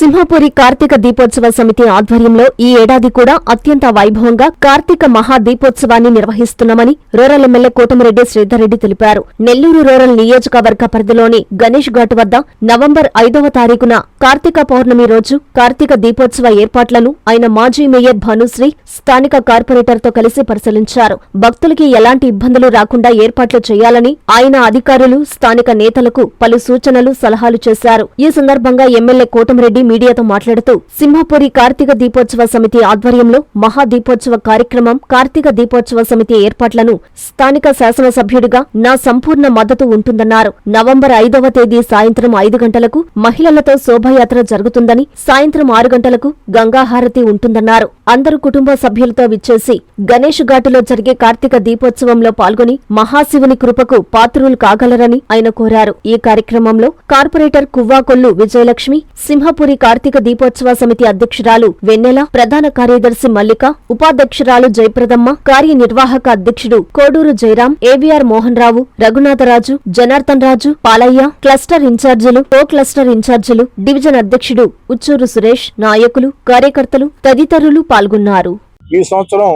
సింహపురి కార్తీక దీపోత్సవ సమితి ఆధ్వర్యంలో ఈ ఏడాది కూడా అత్యంత వైభవంగా కార్తీక మహా దీపోత్సవాన్ని నిర్వహిస్తున్నామని రూరల్ ఎమ్మెల్యే కోటమిరెడ్డి శ్రీధర్రెడ్డి తెలిపారు. నెల్లూరు రూరల్ నియోజకవర్గ పరిధిలోని గణేష్ ఘాట్ వద్ద నవంబర్ ఐదవ తారీఖున కార్తీక పౌర్ణమి రోజు కార్తీక దీపోత్సవ ఏర్పాట్లను ఆయన మాజీ మేయర్ భానుశ్రీ స్థానిక కార్పొరేటర్తో కలిసి పరిశీలించారు. భక్తులకి ఎలాంటి ఇబ్బందులు రాకుండా ఏర్పాట్లు చేయాలని ఆయన అధికారులు స్థానిక నేతలకు పలు సూచనలు సలహాలు చేశారు. ఈ సందర్భంగా ఎమ్మెల్యే కోటమిరెడ్డి మీడియాతో మాట్లాడుతూ సింహపురి కార్తీక దీపోత్సవ సమితి ఆధ్వర్యంలో మహా దీపోత్సవ కార్యక్రమం కార్తీక దీపోత్సవ సమితి ఏర్పాట్లను స్థానిక శాసనసభ్యుడిగా నా సంపూర్ణ మద్దతు ఉంటుందన్నారు. నవంబర్ ఐదవ తేదీ సాయంత్రం ఐదు గంటలకు మహిళలతో శోభాయాత్ర జరుగుతుందని సాయంత్రం ఆరు గంటలకు గంగాహారతి ఉంటుందన్నారు. అందరూ కుటుంబ సభ్యులతో విచ్చేసి గణేష్ ఘాటులో జరిగే కార్తీక దీపోత్సవంలో పాల్గొని మహాశివుని కృపకు పాత్రులు కాగలరని ఆయన కోరారు. ఈ కార్యక్రమంలో కార్పొరేటర్ కువ్వాకొల్లు విజయలక్ష్మి సింహపురి కార్తీక దీపోత్సవ సమితి అధ్యక్షురాలు వెన్నెల ప్రధాన కార్యదర్శి మల్లిక ఉపాధ్యక్షురాలు జయప్రదమ్మ కార్యనిర్వాహక అధ్యక్షుడు కోడూరు జయరాం ఏవీఆర్ మోహన్ రావు రఘునాథరాజు జనార్దన్ రాజు పాలయ్య క్లస్టర్ ఇన్ఛార్జీలు కో క్లస్టర్ ఇన్ఛార్జీలు డివిజన్ అధ్యక్షుడు ఉచ్చూరు సురేష్ నాయకులు కార్యకర్తలు తదితరులు పాల్గొన్నారు. ఈ సంవత్సరం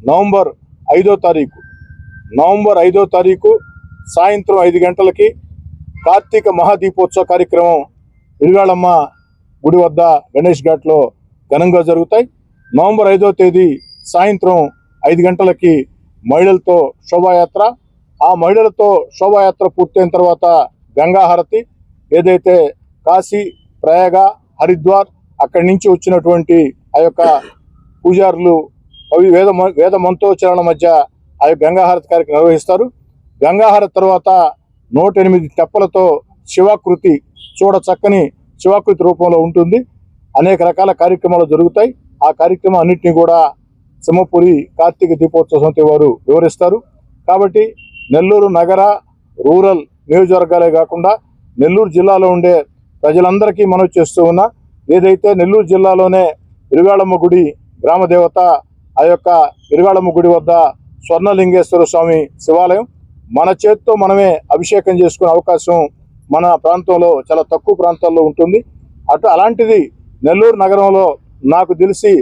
నవంబర్ ఐదో తారీఖు నవంబర్ ఐదో తారీఖు సాయంత్రం ఐదు గంటలకి కార్తీక మహాదీపోత్సవ కార్యక్రమం ఇరుగాళమ్మ గుడి వద్ద గణేష్ ఘాట్లో ఘనంగా జరుగుతాయి. నవంబర్ ఐదో తేదీ సాయంత్రం ఐదు గంటలకి మహిళలతో శోభాయాత్ర. ఆ మహిళలతో శోభాయాత్ర పూర్తయిన తర్వాత గంగాహారతి ఏదైతే కాశీ ప్రయాగ హరిద్వార్ అక్కడి నుంచి వచ్చినటువంటి ఆ యొక్క పూజారులు అవి వేద మ- వేద మంత్రోచ్చారణ మధ్య ఆ యొక్క గంగాహారతి కార్యక్రమం నిర్వహిస్తారు. గంగాహారతి తర్వాత నూట ఎనిమిది తెప్పలతో శివాకృతి చూడ చక్కని శివాకృతి రూపంలో ఉంటుంది. అనేక రకాల కార్యక్రమాలు జరుగుతాయి. ఆ కార్యక్రమం అన్నింటినీ కూడా సింహపురి కార్తీక దీపోత్సవ సమితి వారు వివరిస్తారు. కాబట్టి నెల్లూరు నగర రూరల్ నియోజకవర్గాలే కాకుండా నెల్లూరు జిల్లాలో ఉండే ప్రజలందరికీ మనం చేస్తూ ఉన్నా ఏదైతే నెల్లూరు జిల్లాలోనే ఇరుగాళమ్మ గుడి గ్రామదేవత ఆ యొక్క ఇరుగాళమ్మ గుడి వద్ద స్వర్ణలింగేశ్వర స్వామి శివాలయం మన చేత్తో మనమే అభిషేకం చేసుకునే అవకాశం మన ప్రాంతంలో చాలా తక్కువ ప్రాంతాల్లో ఉంటుంది. అటు అలాంటిది నెల్లూరు నగరంలో నాకు తెలిసి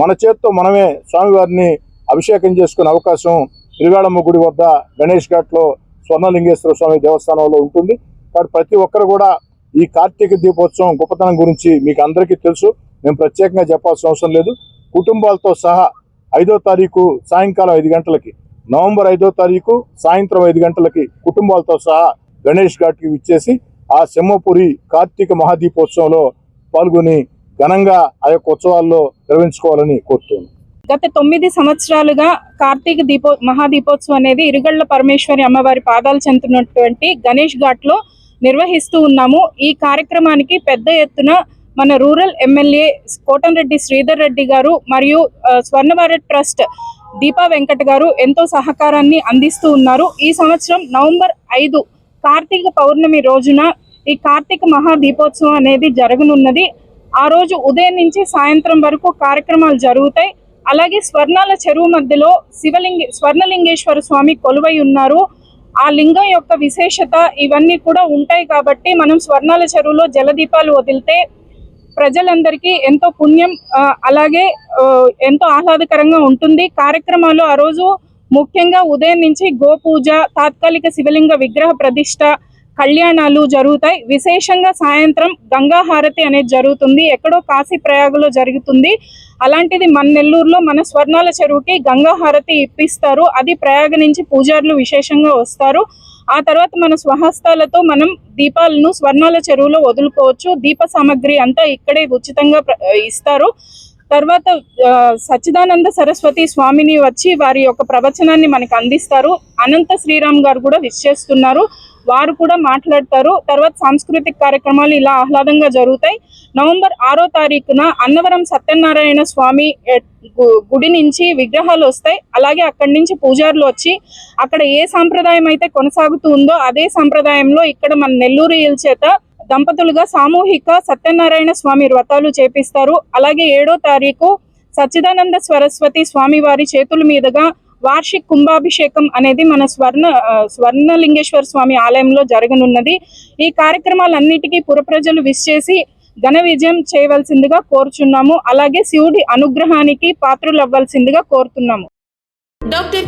మన చేత్తో మనమే స్వామివారిని అభిషేకం చేసుకునే అవకాశం తిరుగాళమ్మ గుడి వద్ద గణేష్ ఘాట్లో స్వర్ణలింగేశ్వర స్వామి దేవస్థానంలో ఉంటుంది. కాబట్టి ప్రతి ఒక్కరు కూడా ఈ కార్తీక దీపోత్సవం గొప్పతనం గురించి మీకు అందరికీ తెలుసు. మేము ప్రత్యేకంగా చెప్పాల్సిన అవసరం లేదు. కుటుంబాలతో సహా ఐదో తారీఖు సాయంకాలం ఐదు గంటలకి నవంబర్ ఐదో తారీఖు సాయంత్రం ఐదు గంటలకి కుటుంబాలతో సహా గణేష్ ఘాట్కి ఇచ్చేసి ఆ సింహపురి కార్తీక మహాదీపోత్సవంలో పాల్గొని ఘనంగా ఆ యొక్క ఉత్సవాల్లో నిర్వహించుకోవాలని కోరుతున్నాను. గత తొమ్మిది సంవత్సరాలుగా కార్తీక దీపో మహాదీపోత్సవం అనేది ఇరుగళ్ళ పరమేశ్వరి అమ్మవారి పాదాలు చెందుతున్నటువంటి గణేష్ ఘాట్లో నిర్వహిస్తూ ఉన్నాము. ఈ కార్యక్రమానికి పెద్ద ఎత్తున మన రూరల్ ఎమ్మెల్యే కోటంరెడ్డి శ్రీధర్ రెడ్డి గారు మరియు స్వర్ణభారత్ ట్రస్ట్ దీపా వెంకట్ గారు ఎంతో సహకారాన్ని అందిస్తూ ఉన్నారు. ఈ సంవత్సరం నవంబర్ ఐదు కార్తీక పౌర్ణమి రోజున ఈ కార్తీక మహా దీపోత్సవం అనేది జరగనున్నది. ఆ రోజు ఉదయం నుంచి సాయంత్రం వరకు కార్యక్రమాలు జరుగుతాయి. అలాగే స్వర్ణాల చెరువు మధ్యలో శివలింగ స్వర్ణలింగేశ్వర స్వామి కొలువై ఉన్నారు. ఆ లింగం యొక్క విశేషత ఇవన్నీ కూడా ఉంటాయి కాబట్టి మనం స్వర్ణాల చెరువులో జలదీపాలు వదిలితే ప్రజలందరికీ ఎంతో పుణ్యం అలాగే ఎంతో ఆహ్లాదకరంగా ఉంటుంది. కార్యక్రమాలు ఆ రోజు ముఖ్యంగా ఉదయం నుంచి గోపూజ తాత్కాలిక శివలింగ విగ్రహ ప్రతిష్ట కళ్యాణాలు జరుగుతాయి. విశేషంగా సాయంత్రం గంగా హారతి అనేది జరుగుతుంది. ఎక్కడో కాశీ ప్రయాగలో జరుగుతుంది. అలాంటిది మన నెల్లూరులో మన స్వర్ణాల చెరువుకి గంగా హారతి ఇప్పిస్తారు. అది ప్రయాగ నుంచి పూజారులు విశేషంగా వస్తారు. ఆ తర్వాత మన స్వహస్తాలతో మనం దీపాలను స్వర్ణాల చెరువులో వదులుకోవచ్చు. దీప సామాగ్రి అంతా ఇక్కడే ఉచితంగా ప్ర- ఇస్తారు. తర్వాత సచ్చిదానంద సరస్వతి స్వామిని వచ్చి వారి యొక్క ప్రవచనాన్ని మనకు అందిస్తారు. అనంత శ్రీరామ్ గారు కూడా విష్ చేస్తున్నారు. వారు కూడా మాట్లాడతారు. తర్వాత సాంస్కృతిక కార్యక్రమాలు ఇలా ఆహ్లాదంగా జరుగుతాయి. నవంబర్ ఆరో తారీఖున అన్నవరం సత్యనారాయణ స్వామి గు- గుడి నుంచి విగ్రహాలు వస్తాయి. అలాగే అక్కడి నుంచి పూజారులు వచ్చి అక్కడ ఏ సాంప్రదాయం అయితే కొనసాగుతూ ఉందో అదే సాంప్రదాయంలో ఇక్కడ మన నెల్లూరు ఇల్ చేత దంపతులుగా సామూహిక సత్యనారాయణ స్వామి వ్రతాలు చేపిస్తారు. అలాగే ఏడో తారీఖు సచ్చిదానంద సరస్వతి స్వామి వారి చేతుల మీదుగా వార్షిక కుంభాభిషేకం అనేది మన స్వర్ణ స్వర్ణలింగేశ్వర స్వామి ఆలయంలో జరగనున్నది. ఈ కార్యక్రమాలన్నిటికీ పురప్రజలు విశ్చేసి విష్ చేసి ఘన విజయం చేయవలసిందిగా కోరుచున్నాము. అలాగే శివుడి అనుగ్రహానికి పాత్రులు అవ్వాల్సిందిగా కోరుతున్నాము. డాక్టర్